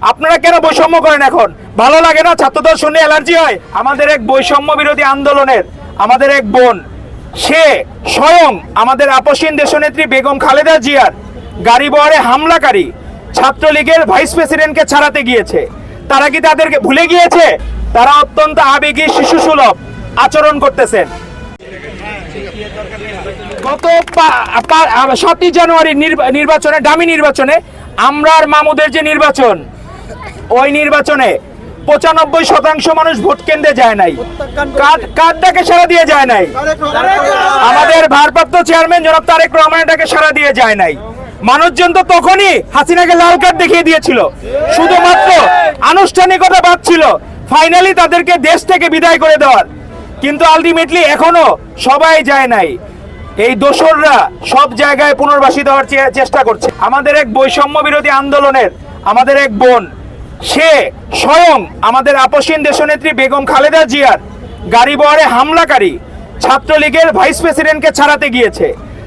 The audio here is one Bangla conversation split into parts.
আপনারা কেন বৈষম্য করেন এখন? ভালো লাগে না? ছাত্রদল শুনে অ্যালার্জি হয়? আমাদের এক বৈষম্য বিরোধী আন্দোলনের আমাদের এক বোন, সে স্বয়ং আমাদের আপসীন দেশনেত্রী বেগম খালেদা জিয়ার গাড়ি বহরে হামলাকারী ছাত্রলীগের ভাইস প্রেসিডেন্টকে ছাড়াতে গিয়েছে। তারা কি তাদেরকে ভুলে গিয়েছে? তারা অত্যন্ত আবেগী শিশু সুলভ আচরণ করতেছেন। গত সাতই জানুয়ারি নির্বা- নির্বাচনে, ডামি নির্বাচনে আমরার মামুদের যে নির্বাচন ওই নির্বাচনে পঁচানব্বই শতাংশ মানুষ ভোট কেন্দ্রে যায় নাই। কার্ড কার্ডটাকে সারা দিয়ে যায় নাই? আমাদের ভারপ্রাপ্ত চেয়ারম্যান জনাব তারেক রহমান এটাকে সারা দিয়ে যায় নাই। মানুষজন তো তখনই হাসিনাকে লাল কার্ড দেখিয়ে দিয়েছিল। শুধুমাত্র আনুষ্ঠানিকতা বাদ ছিল ফাইনালি তাদেরকে দেশ থেকে বিদায় করে দেওয়ার। কিন্তু আলটিমেটলি এখনও সবাই যায় নাই। এই দোসররা সব জায়গায় পুনর্বাসিত হওয়ার চেষ্টা করছে। আমাদের এক বৈষম্য বিরোধী আন্দোলনের আমাদের এক বোন সে স্বয়ং আমাদের আপসীন দেশনেত্রী বেগম খালেদা জিয়ার গাড়ি বহরে হামলাকারী ছাত্রলীগের ভাইস প্রেসিডেন্টকে ছাড়াতে গিয়েছে।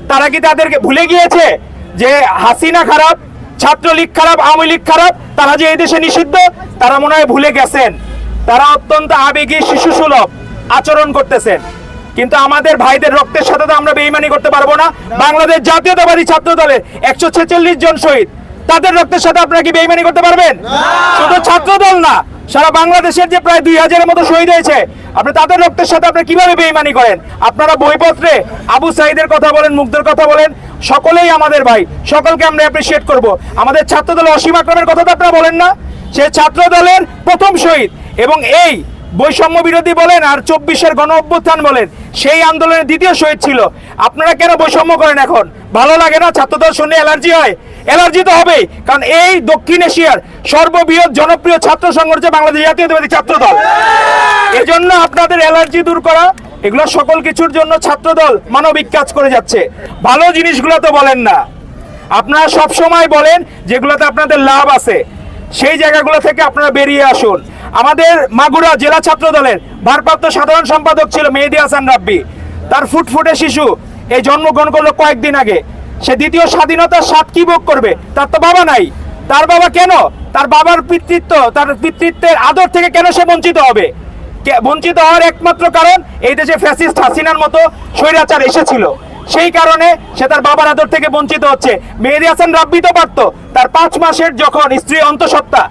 তারা কি তাদেরকে ভুলে গিয়েছে যে হাসিনা খারাপ, ছাত্রলীগ খারাপ, আওয়ামী লীগ খারাপ? তারা যে এই দেশে নিষিদ্ধ, তারা মনে হয় ভুলে গেছেন। তারা অত্যন্ত আবেগী শিশু সুলভ আচরণ করতেছেন। কিন্তু আমাদের ভাইদের রক্তের সাথে তো আমরা বেইমানি করতে পারব না। বাংলাদেশ জাতীয়তাবাদী ছাত্র দলের একশো ছেচল্লিশ জন শহীদ। তাদের রক্তের সাথে আপনারা কি বেইমানি করতে পারবেন? শুধু ছাত্র দল না সারা বাংলাদেশের যে প্রায় দুই হাজারের মতো শহীদ হয়েছে আপনি তাদের রক্তের সাথে আপনি কীভাবে বেইমানি করেন? আপনারা বইপত্রে আবু সাইদের কথা বলেন মুগ্ধের কথা বলেন সকলেই আমাদের ভাই সকলকে আমরা অ্যাপ্রিসিয়েট করব। আমাদের ছাত্র দলের অসীম আক্রমের কথা তো আপনারা বলেন না সে ছাত্র দলের প্রথম শহীদ এবং এই বৈষম্য বিরোধী বলেন আর চব্বিশের গণ অভ্যুত্থান বলেন সেই আন্দোলনের দ্বিতীয় শহীদ ছিল। আপনারা কেন বৈষম্য করেন এখন? ভালো লাগে না? ছাত্রদল শুনে অ্যালার্জি হয়? অ্যালার্জি তো হবেই কারণ এই দক্ষিণ এশিয়ার সর্ববৃহৎ জনপ্রিয় ছাত্র সংগঠন বাংলাদেশ জাতীয়তাবাদী ছাত্র দল। এজন্য আপনাদের অ্যালার্জি দূর করা, এগুলো সকল কিছুর জন্য ছাত্রদল মানবিক কাজ করে যাচ্ছে। ভালো জিনিসগুলো তো বলেন না। আপনারা সব সময় বলেন যেগুলোতে আপনাদের লাভ আছে, সেই জায়গাগুলো থেকে আপনারা বেরিয়ে আসুন। আমাদের মাগুরা জেলা ছাত্র দলের ভারপ্রাপ্ত সাধারণ সম্পাদক ছিল মেহেদি হাসান রাব্বি। তার ফুটফুটে শিশু, এই জন্মগ্রহণ করল কয়েকদিন আগে। সে দ্বিতীয় স্বাধীনতার স্বাদ কি ভোগ করবে? তার তো বাবা নাই। তার বাবা কেন? তার বাবার পিতৃত্ব, তার পিতৃত্বের আদর থেকে কেন সে বঞ্চিত হবে? বঞ্চিত হওয়ার একমাত্র কারণ এই দেশে ফ্যাসিস্ট হাসিনার মতো স্বৈরাচার এসেছিল। সেই কারণে সে তার বাবার আদর থেকে বঞ্চিত হচ্ছে। মেহেদি হাসান রাব্বি তো পারতো। তার পাঁচ মাসের যখন স্ত্রী অন্তঃসত্ত্বা,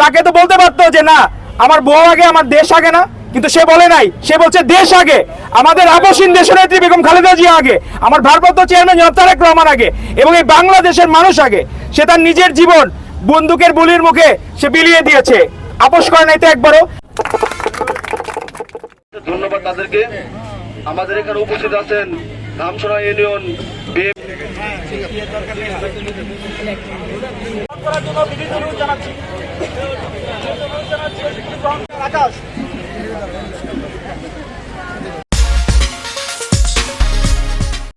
তাকে তো বলতে পারতো যে, না, আমার বউ আগে, আমার দেশ আগে না। কিন্তু সে বলে নাই। সে বলছে দেশ আগে। আমাদের আবসীন দেশনেত্রী বেগম খালেদা জিয়া আগে। আমার ভারপ্রাপ্ত চেয়ারম্যান জনাব তারেক রহমান আগে। এবং এই বাংলাদেশের মানুষ আগে। সে তার নিজের জীবন বন্দুকের বুলির মুখে সে বিলিয়ে দিয়েছে। আপোষ করে নাই তো একবারও। ধন্যবাদ তাদেরকে। আমাদের এখানে উপস্থিত আছেন ধামসরা ইউনিয়ন করার জন্য জানাচ্ছি আকাশ।